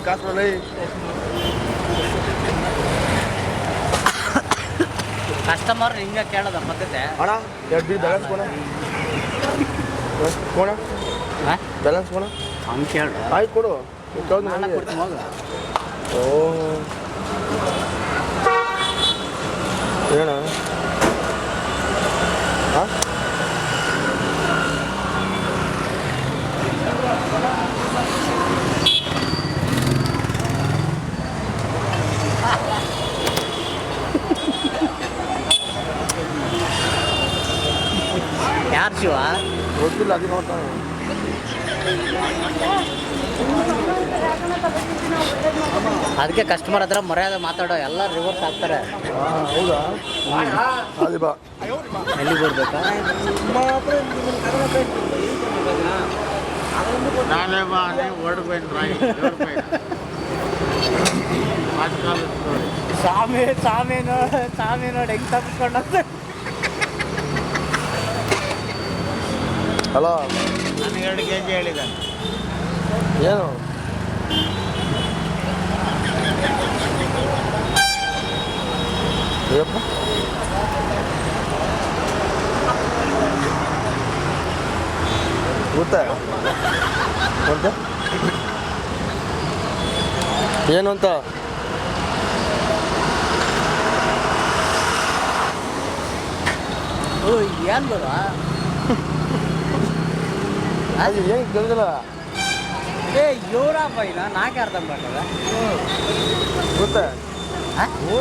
ಕಾಸು ಕೊಡಲೇ ಕಸ್ಟಮರ್ ಹಿಂಗೆ ಕೇಳೋದ ಮತ್ತೆ ಅಣ್ಣ ಎಡ್ಡಿ ಬ್ಯಾಲೆನ್ಸ್ ಕೊಣ ಕೊಣ ಬ್ಯಾಲೆನ್ಸ್ ಕೊಣ ಹಂಗೆ ಕೇಳು ಆಯ್ತು ಕೊಡು. ನೀನ್ ಕೇಳ್ದು ನಾನು ಕೊಡ್ತೀನಿ ಓ. ಏನ ಯಾರು ಶಿವ ಗೊತ್ತಿಲ್ಲ ಅದು ನೋಡ್ತಾನೆ ಅದಕ್ಕೆ ಕಸ್ಟಮರ್ ಹತ್ರ ಮರ್ಯಾದೆ ಮಾತಾಡೋ ಎಲ್ಲ ರಿವರ್ಸ್ ಆಗ್ತಾರೆ. ಹೌದಾ? ಅದೇ ಬಾ. ಎಲ್ಲಿಗೆ ಬರ್ಬೇಕಾ? ನಾನೇ ಬಾ ಸ್ವಾಮಿ ಸ್ವಾಮಿ ನೋಡಿ ಸ್ವಾಮಿ ನೋಡಿ ಹೆಂಗೆ ತಪ್ಪಿಸ್ಕೊಂಡು ಹಲೋ? ನಾನು ಎರಡು ಕೆ ಜಿ ಹೇಳಿದೆ. ಏನು? ಗೊತ್ತಾ ಗೊತ್ತಾ ಏನು ಅಂತ ಏನು ಬರುವ ಅದು ಏನು ಕೇಳಿದಿಲ್ಲ ಏ ಇವರಪ್ಪ ಈಗ ನಾಕೆ ಅರ್ಥ ಮಾಡ್ತದ ಗೊತ್ತಾ?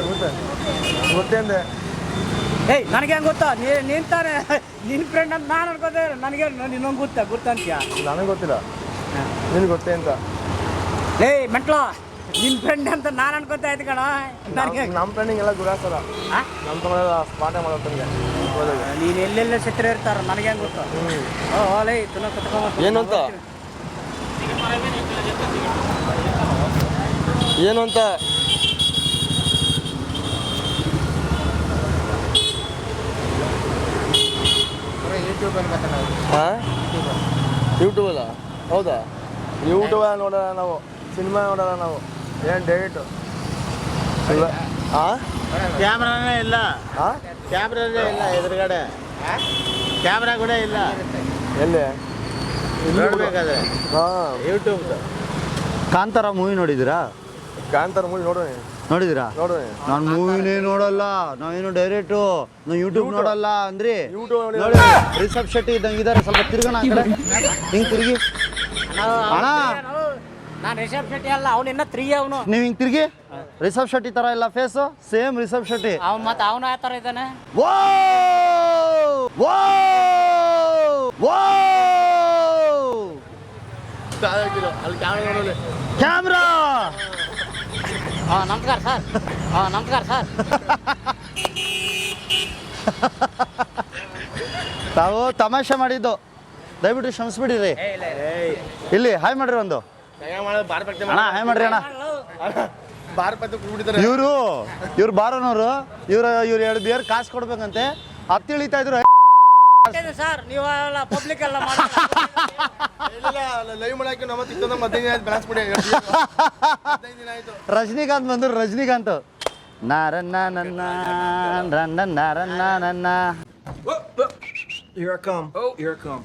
ಗೊತ್ತಾ? ಗೊತ್ತೇ ಅಂದೆ. ಏಯ್ ನನಗೆ ಹೆಂಗೆ ಗೊತ್ತಾ? ನೀ ನಿಂತಾನೆ ನಿನ್ನ ಫ್ರೆಂಡ್ ಅಂತ ನಾನು ಅನ್ಕೋತೇ ನನಗೆ ನಿನ್ನೊಂದು ಗೊತ್ತಾ? ಗೊತ್ತಂತೀಯ? ನನಗೆ ಗೊತ್ತಿಲ್ಲ. ನಿನಗೆ ಗೊತ್ತೇ ಅಂತ. ಏಯ್ ಮೆಂಟ್ಲು! ನಿನ್ನ ಫ್ರೆಂಡ್ ಅಂತ ನಾನು ಅನ್ಕೋತಾ ಇದ್ದೆ ಕಣ ನನಗೆ ನಮ್ಮ ಫ್ರೆಂಡಿಂಗ್ ಎಲ್ಲ ಗುರಾಸರ ನಮ್ಮ ತಮ್ಮ ಸ್ಪಾಟ ಮಾಡೋತಂಗೆ ನೀನ್ ನೀನು ಎಲ್ಲೆಲ್ಲ ಚಿತ್ರ ಇರ್ತಾರ ನನಗೆ ಹೆಂಗೆ ಗೊತ್ತು? ಓಲೇ ತುನ ಕುತ್ಕೊಂಬ ಏನು ಅಂತ? ಏನು ಅಂತ ಯೂಟ್ಯೂಬಲ್ಲಿ ಮಾತಾಡೋದು ಹಾಂ ಯೂಟ್ಯೂಬಲ್ಲ ಹೌದಾ? ಯೂಟ್ಯೂಬ್ ನೋಡೋಣ ನಾವು ಸಿನಿಮಾ ನೋಡೋಣ ನಾವು. ಏನು ಡೇಟು ಇಲ್ಲ. ಹಾಂ ಕ್ಯಾಮ್ರಾನೇ ಇಲ್ಲ. ಹಾಂ ಕ್ಯಾಮ್ರಾನೇ ಇಲ್ಲ ಎದುರುಗಡೆ. ಕ್ಯಾಮ್ರಾ ಕೂಡ ಇಲ್ಲ. ಎಲ್ಲಿ? ನೋಡ್ಬೇಕಾದ್ರೆ. ಹಾಂ. ಯೂಟ್ಯೂಬ್ ಕಾಂತಾರ ಮೂವಿ ನೋಡಿದ್ದೀರಾ? ಕಾಂತಾರ ಮೂವಿ ನೋಡೋಣ ನೋಡಿದಿರಾ ನಾನು ಮೂವಿನೇ ನೋಡಲ್ಲ. ನಾವೇನು ಡೈರೆಕ್ಟು ನಾವು ಯೂಟ್ಯೂಬ್ ನೋಡಲ್ಲ ಅಂದ್ರಿ. ಯೂಟ್ಯೂಬ್ ನೋಡಿ ನೋಡಿ. ರಿಷಬ್ ಶೆಟ್ಟಿ ಇದ್ದಂಗೆ ಇದಾರೆ. ಸ್ವಲ್ಪ ತಿರ್ಗೋಣ ಹಿಂಗೆ ತಿರುಗಿ. ಅಣ್ಣ. ನಾನು ರಿಷಬ್ ಶೆಟ್ಟಿ ಅಲ್ಲ ಅವ್ನು ಇನ್ನ ತ್ರೀ ಅವನು. ನೀವು ಹಿಂಗೆ ತಿರುಗಿ? ರಿಷಬ್ ಶೆಟ್ಟಿ ಥರ ಇಲ್ಲ ಫೇಸು ಸೇಮ್ ರಿಷಬ್ ಶೆಟ್ಟಿ. ಅವ್ನು ಮತ್ತೆ ಅವನು ಯಾವ ಥರ ಇದ್ದಾನೆ? ವೋ ವೋ ವೋ ಕ್ಯಾಮ್ರಾ ಹಾಂ ನಮಸ್ಕಾರ ಸರ್. ಹಾಂ ನಮಸ್ಕಾರ ಸರ್. ತಾವು ತಮಾಷೆ ಮಾಡಿದ್ದು. ದಯವಿಟ್ಟು ಕ್ಷಮಿಸ್ಬಿಡಿರಿ. ಇಲ್ಲಿ ಹಾಯ್ ಮಾಡ್ರಿ ಒಂದು. ಅಣ್ಣ ಹಾಯ್ ಮಾಡ್ರಿ ಅಣ್ಣ. ಇವರು ಇವ್ರು ಬಾರೋನವ್ರು ಇವ್ರ ಇವ್ರು ಎರಡು ಬಿಯರ್ ಕಾಸು ಕೊಡ್ಬೇಕಂತೆ. ಹತ್ತಿ ಇಳಿತಾ ಇದ್ರು ಸರ್ ನೀವು ಪಬ್ಲಿಕ್ ಎಲ್ಲ ಇಲ್ಲ ಲೈವ್ ಮಾಡಕ್ಕೆ ನಮ್ಮ ತಿಂದ ಹದಿನೈದು ಬ್ಯಾಲೆನ್ಸ್ ಬಿಡಿ ಹದಿನೈದು ದಿನ ಆಯ್ತು. ರಜನಿಕಾಂತ್ ಬಂದ್ರು ರಜನಿಕಾಂತ್. ನಾರನ್ನ ನನ್ನ ರನ್ನ ನಾರನ್ನ ನನ್ನ Here I come. Oh, here I come.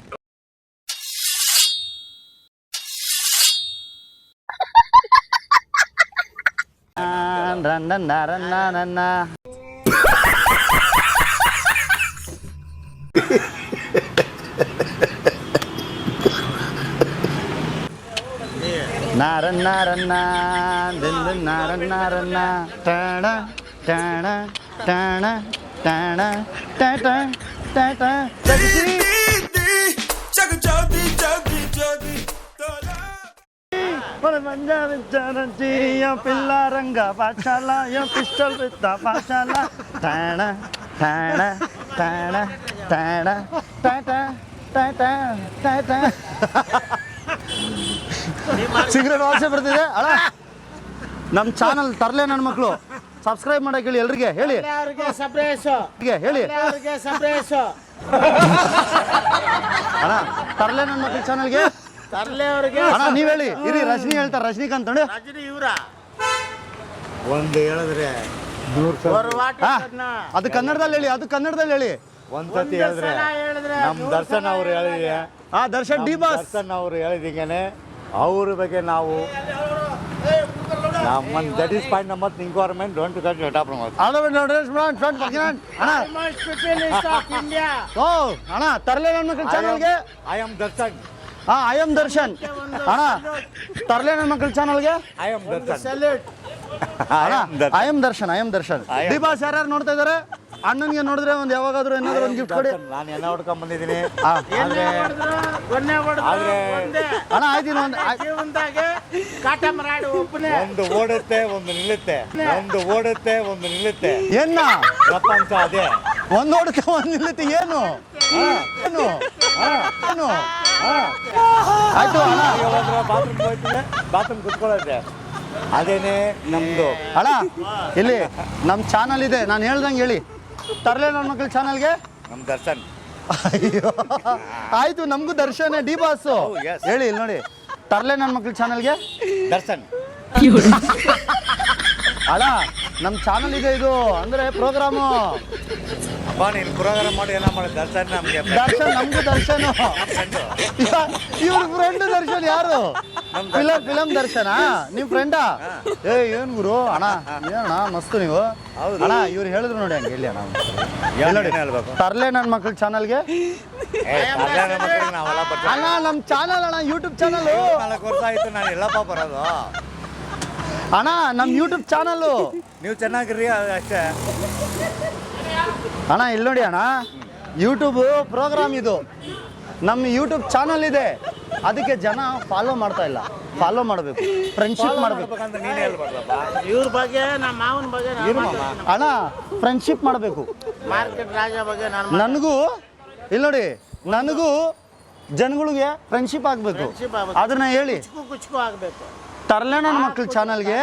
ರನ್ನ ನಾರನ್ನ ನನ್ನ ನಾರನ್ನ ರನ್ನ ದಿಂದ ನಾರನ್ನ ರನ್ನ ಟಣ ಟಣ మంజా విచారించి పిల్ల రంగ పాఠశాల పిస్టల్ విత్త పాఠశాల తాణ తాణ తాణ తాణ టాట ಟಾಟ ಟಾಟ ಸಿಗರೇಟ್ ವಾಸನೆ ಬರ್ತಿದೆ ಅಳ ನಮ್ಮ ಚಾನಲ್ ತರಲೆ ನನ್ನ ಮಕ್ಕಳು ಸಬ್ಸ್ಕ್ರೈಬ್ ಮಾಡಕ್ಕೆ ಹೇಳಿ ಎಲ್ರಿಗೆ ಹೇಳಿ ಅವ್ರಿಗೆ ಸಪ್ರೇಸು ಹೀಗೆ ಹೇಳಿ ಅವ್ರಿಗೆ ಸಪ್ರೇಸು ಅಣ್ಣ ತರಲೆ ನನ್ನ ಮಕ್ಕಳು ಚಾನಲ್ಗೆ ತರ್ಲೆ ಅವ್ರಿಗೆ. ಅಣ್ಣ ನೀವ್ ಹೇಳಿ. ಇರಿ ರಜನಿ ಹೇಳ್ತಾರೆ. ರಜನಿಕಾಂತ್ ನೋಡಿ. ರಜನಿ ಇವ್ರ. ಒಂದು ಹೇಳಿದ್ರೆ ನೂರು ಹಾ ಅದು ಕನ್ನಡದಲ್ಲಿ ಹೇಳಿ ಅದು ಕನ್ನಡದಲ್ಲಿ ಹೇಳಿ. ಒಂದ್ಸತಿ ಹೇಳಿದ್ರೆ ಹೇಳಿದ್ರೆ ನಮ್ ದರ್ಶನ್ ಅವ್ರು ಹೇಳಿದ್ರೆ. ಆ ದರ್ಶನ್ ಡಿ ಬಾಸ್. ದರ್ಶನ್ ಅವ್ರು ಹೇಳಿದಂಗೆನೆ ಅವ್ರ ಬಗ್ಗೆ ನಾವು ನಮ್ಮ that is point number inquirement don't cut top ಅಣ್ಣ ಇಂಡಿಯಾ ಓ ಅಣ್ಣ ತರ್ಲೆ ನನ್ನ ಮಕ್ಕಳ ಚಾನಲ್ಗೆ ಐ ಆಮ್ ದರ್ಶನ್ ಹಾ ಐ ದರ್ಶನ್ ಅಣ್ಣ ತರ್ಲೇನ ನನ್ನ ಮಕ್ಕಳ ಚಾನಲ್ಗೆ I am Darshan I Darshan am- ಯಾರ್ಯಾರು ನೋಡ್ತಾ ಇದಾರೆ? ಅಣ್ಣನಿಗೆ ನೋಡಿದ್ರೆ ಒಂದು ಯಾವಾಗಾದ್ರೂ ಏನಾದ್ರು ಒಂದು ಗಿಫ್ಟ್ ಕೊಡಿ. ನಾನು ಎಲ್ಲ ಹೊಡ್ಕೊಂಡ್ ಬಂದಿದ್ದೀನಿ. ಅಣ್ಣ ಆಯ್ತೀನಿ ಒಂದ್ ಒಂದು ಓಡುತ್ತೆ ಒಂದು ನಿಲ್ಲುತ್ತೆ. ಒಂದು ಓಡುತ್ತೆ ಒಂದು ನಿಲ್ಲುತ್ತೆ. ಏನ ಪ್ರಪಂಚ ಅದೇ. ಒಂದ್ ಓಡುತ್ತೆ ಒಂದ್ ನಿಲ್ಲುತ್ತೆ ಏನು? ಏನು? ಏನು? ಆಯ್ತು ಅಣ್ಣ. ಬಾತ್ರೂಮ್ ಹೋಗ್ತಿದ್ರೆ ಬಾತ್ರೂಮ್ ಕುತ್ಕೊಳ್ಳುತ್ತೆ ಅದೇನೆ ನಮ್ದು. ಅಣ್ಣ ಇಲ್ಲಿ ನಮ್ಮ ಚಾನಲ್ ಇದೆ. ನಾನು ಹೇಳ್ದಂಗೆ ಹೇಳಿ. ತರಲೇ ನನ್ನ ಮಕ್ಕಳ ಚಾನಲ್ಗೆ ನಮ್ ದರ್ಶನ್. ಅಯ್ಯೋ. ಆಯ್ತು ನಮಗೂ ದರ್ಶನ ಡಿ ಬಾಸ್. ಹೇಳಿ ಇಲ್ಲಿ ನೋಡಿ. ತರ್ಲೆ ನನ್ನ ಮಕ್ಕಳ ಚಾನಲ್ಗೆ ದರ್ಶನ್. ಅಣ್ಣ ನಮ್ಮ ಚಾನಲ್ ಇದೆ ಇದು ಅಂದ್ರೆ ಪ್ರೋಗ್ರಾಮು ಅಪ್ಪ ನೀನು ಪ್ರೋಗ್ರಾಮ್ ಮಾಡಿ ಏನೋ ಮಾಡಿ ದರ್ಶನ್ ನಮ್ಗೆ ದರ್ಶನ್ ನಮಗೂ ದರ್ಶನ್. ಇವ್ರ ಫ್ರೆಂಡ್ ದರ್ಶನ್ ಯಾರು? ಫಿಲಂ ಫಿಲಂ ದರ್ಶನ? ನಿಮ್ ಫ್ರೆಂಡಾ ಏ ಏನ್ ಗುರು? ಅಣ್ಣ ಏನಣ್ಣ ಮಸ್ತ್ ನೀವು. ಅಣ್ಣ ಇವ್ರು ಹೇಳಿದ್ರು ನೋಡಿ ಹಂಗೆ ಇಲ್ಲಿ ಅಣ್ಣ ನೋಡಿ. ಹೇಳ್ಬೇಕು? ತರ್ಲೆ ನನ್ನ ಮಕ್ಳ ಚಾನಲ್ಗೆ. ಅಣ್ಣ ನಮ್ಮ ಚಾನಲ್ ಅಣ್ಣ ಯೂಟ್ಯೂಬ್ ಚಾನಲ್. ನಾಲ್ಕು ವರ್ಷ ಆಯ್ತು ನಾನು ಎಲ್ಲಪ್ಪ ಬರೋದು. ಅಣ್ಣ ನಮ್ಮ ಯೂಟ್ಯೂಬ್ ಚಾನಲ್. ನೀವು ಚೆನ್ನಾಗಿರಿ ಅಷ್ಟೇ. ಅಣ್ಣ ಇಲ್ಲಿ ನೋಡಿ ಅಣ್ಣ. ಯೂಟ್ಯೂಬ್ ಪ್ರೋಗ್ರಾಮ್ ಇದು. ನಮ್ಮ ಯೂಟ್ಯೂಬ್ ಚಾನಲ್ ಇದೆ. ಅದಕ್ಕೆ ಜನ ಫಾಲೋ ಮಾಡ್ತಾ ಇಲ್ಲ. ಫಾಲೋ ಮಾಡಬೇಕು. ಫ್ರೆಂಡ್ಶಿಪ್ ಮಾಡಬೇಕು. ಇವ್ರ ಬಗ್ಗೆ ನಮ್ಮ ಮಾವನ ಬಗ್ಗೆ ಇರು ಅಣ್ಣ ಫ್ರೆಂಡ್ಶಿಪ್ ಮಾಡಬೇಕು. ಮಾರ್ಕೆಟ್ ರಾಜ ಬಗ್ಗೆ ನಾನು ನನಗೂ ಇಲ್ಲಿ ನೋಡಿ ನನಗೂ ಜನಗಳಿಗೆ ಫ್ರೆಂಡ್ಶಿಪ್ ಆಗಬೇಕು. ಅದನ್ನ ಹೇಳಿ. ಕುಚ್ಕು ಆಗ್ಬೇಕು. ತರ್ಲೆ ನನ್ನ ಮಕ್ಕಳ ಚಾನಲ್ಗೆ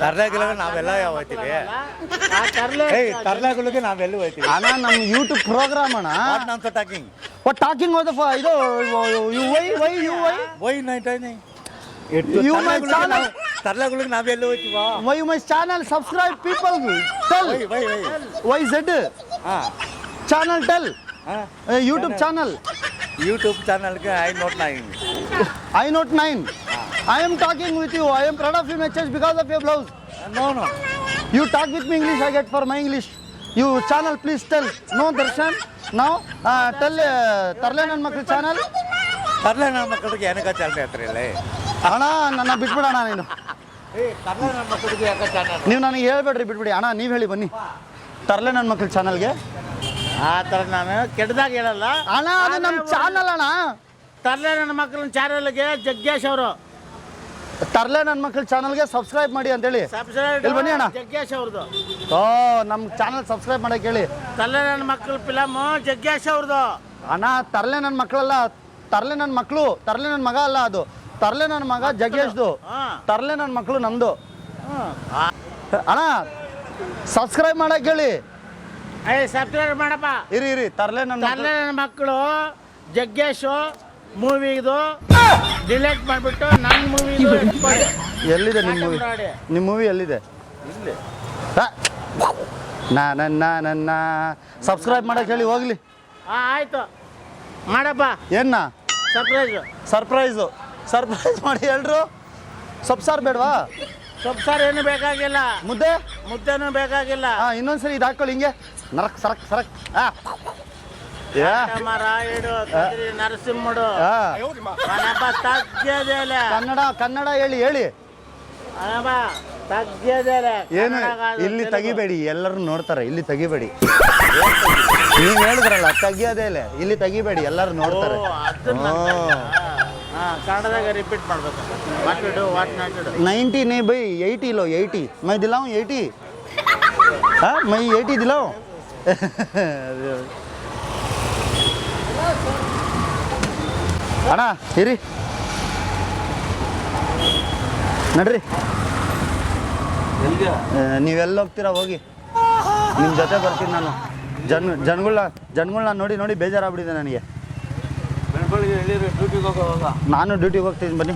ತರ್ಲಾಗಿಲ್ಲ ನಾವೆಲ್ಲ ಯಾವ ಹೋಯ್ತೀವಿ ಆ ತರ್ಲೆ ಏಯ್ ತರ್ಲಾಗಳಿಗೆ ನಾವೆಲ್ಲ ಹೋಯ್ತೀವಿ ಅಣ್ಣ ನಮ್ಮ ಯೂಟ್ಯೂಬ್ ಪ್ರೋಗ್ರಾಮ್ ಅಣ್ಣ ವಾಟ್ ನಾನ್ ಟಾಕಿಂಗ್ ಟಾಕಿಂಗ್ ಹೋದ ಇದು U Y Y U Y Y night You my channel. ತರ್ಲಾಗಳಿಗೆ ನಾವೆಲ್ಲ ಹೋಯ್ತೀವ Y my channel subscribe people tell Y Y Y Y Z ಹಾ ಚಾನಲ್ ಟೆಲ್ ಹಾ ಯೂಟ್ಯೂಬ್ ಚಾನಲ್ ಯೂಟ್ಯೂಬ್ ಚಾನಲ್ಗೆ I note nine I note nine I am talking with you I am proud of you, Matches, because of your blouse no no You talk with me English, I get for my English. You channel, please tell. No darshan. Now, uh, tell uh, Tarle ನನ್ನ ಮಕ್ಕಳ channel ತರ್ಲೆ ನನ್ನ ಮಕ್ಕಳಿಗೆ ಏನಕ್ಕ channel ಹೇಳ್ತಾರೆ ಇಲ್ಲಿ? ಅಣ್ಣ ನನ್ನ ಬಿಟ್ಬಿಡಣ ನೀನು. ತರ್ಲೆ ನನ್ನ ಮಕ್ಕಳಿಗೆ ಯಾಕೆ ಚಾನಲ್ ನೀವು ನನಗೆ ಹೇಳ್ಬೇಡ್ರಿ ಬಿಟ್ಬಿಡಿ. ಅಣ್ಣ ನೀವು ಹೇಳಿ ಬನ್ನಿ. ತರ್ಲೆ ನನ್ನ ಮಕ್ಕಳ ಚಾನಲ್ಗೆ ಆ ಥರ ನಾನು ಕೆಟ್ಟದಾಗ ಹೇಳಲ್ಲ. ಅಣ್ಣ ಅದು ನಮ್ಮ ಚಾನಲ್ ಅಣ್ಣ. ತರ್ಲೆ ನನ್ನ ಮಕ್ಕಳ ಚಾನಲ್ಗೆ ಜಗ್ಗೇಶ್ ಅವರು. ತರ್ಲೆ ನನ್ನ ಮಕ್ಕಳ ಚಾನಲ್ಗೆ ಸಬ್ಸ್ಕ್ರೈಬ್ ಮಾಡಿ ಅಂತೇಳಿ. ಹೇಳಿ ಇಲ್ಲಿ ಬನ್ನಿ ಅಣ್ಣ. ಜಗ್ಗೇಶ್ ಅವ್ರದ್ದು ಓ ನಮ್ಮ ಚಾನಲ್ ಸಬ್ಸ್ಕ್ರೈಬ್ ಮಾಡಕ್ಕೆ ಹೇಳಿ. ತರ್ಲೆ ನನ್ನ ಮಕ್ಕಳ ಫಿಲಮ್ ಜಗ್ಗೇಶ್ ಅವ್ರದ್ದು ಅಣ್ಣ ತರ್ಲೆ ನನ್ನ ಮಕ್ಕಳಲ್ಲ ತರ್ಲೆ ನನ್ನ ಮಕ್ಕಳು ತರ್ಲೆ ನನ್ನ ಮಗ ಅಲ್ಲ ಅದು. ತರ್ಲೆ ನನ್ನ ಮಗ ಜಗ್ಗೇಶ್ದು. ತರ್ಲೆ ನನ್ನ ಮಕ್ಕಳು ನಮ್ಮದು ಅಣ್ಣ ಸಬ್ಸ್ಕ್ರೈಬ್ ಮಾಡಕ್ಕೆ ಹೇಳಿ. ಸಬ್ಸ್ಕ್ರೈಬ್ ಮಾಡಪ್ಪ. ಇರಿ ಇರಿ ತರ್ಲೆ ನನ್ನ ತರ್ಲೆ ನನ್ನ ಮಕ್ಕಳು ಜಗ್ಗೇಶು ಮೂವಿದು ಡಿಲೀಟ್ ಮಾಡಿಬಿಟ್ಟು ನನ್ನ ಮೂವಿ ಎಲ್ಲಿದೆ ನಿಮ್ಮ ಮೂವಿ ಮಾಡಿ. ನಿಮ್ಮ ಮೂವಿ ಎಲ್ಲಿದೆ? ಇಲ್ಲಿ. ನಾ ನನ್ನ ನನ್ನ ಸಬ್ಸ್ಕ್ರೈಬ್ ಮಾಡಕ್ಕೆ ಹೇಳಿ ಹೋಗ್ಲಿ. ಹಾಂ ಆಯ್ತು. ಮಾಡಪ್ಪ. ಏನ್ನ ಸರ್ಪ್ರೈಸು ಸರ್ಪ್ರೈಸು ಸರ್ಪ್ರೈಸ್ ಮಾಡಿ ಹೇಳ್ರು ಸೊಪ್ಪು ಸಾರು ಬೇಡವಾ? ಸೊಪ್ಪು ಸಾರು ಏನು ಬೇಕಾಗಿಲ್ಲ. ಮುದ್ದೆ? ಮುದ್ದೆನೂ ಬೇಕಾಗಿಲ್ಲ. ಹಾಂ ಇನ್ನೊಂದ್ಸರಿ ಇದು ಹಾಕೊಳ್ಳಿ ಹಿಂಗೆ. ನರಕ್ ಸರಕ್ ಸರಕ್. ಆ ಕನ್ನಡ ಕನ್ನಡ ಹೇಳಿ ಹೇಳಿ. ಏನು? ಇಲ್ಲಿ ತೆಗಿಬೇಡಿ ಎಲ್ಲರೂ ನೋಡ್ತಾರೆ ಇಲ್ಲಿ ತೆಗಿಬೇಡಿ. ನೀವ್ ಹೇಳಿದ್ರಲ್ಲ ತೆಗಿಯೋದೇ ಇಲ್ಲ ಇಲ್ಲಿ ತೆಗಿಬೇಡಿ ಎಲ್ಲರೂ ನೋಡ್ತಾರೆ. ರಿಪೀಟ್ ಮಾಡ್ಬೇಕು. ನೈಂಟಿ ನೇ ಬೈ ಏಯ್ಟಿ ಇಲ್ಲೋ ಏಯ್ಟಿ ಮೈ ದಿಲಾವ್ ಏಯ್ಟಿ ಹಾ ಮೈ ಏಯ್ಟಿ ದಿಲಾವ್. ಅಣ್ಣ ಇರಿ. ನಡ್ರಿ. ನೀವೆಲ್ಲ ಹೋಗ್ತೀರಾ ಹೋಗಿ. ನಿಮ್ಮ ಜೊತೆ ಬರ್ತೀನಿ ನಾನು. ಜನ್ ಜನಗಳನ್ನ ಜನಗಳನ್ನ ನೋಡಿ ನೋಡಿ ಬೇಜಾರಾಗ್ಬಿಟ್ಟಿದೆ ನನಗೆ. ಎಳೀರಿ ಡ್ಯೂಟಿಗೆ ಹೋಗೋವಾಗ? ನಾನು ಡ್ಯೂಟಿಗೆ ಹೋಗ್ತೀನಿ ಬನ್ನಿ.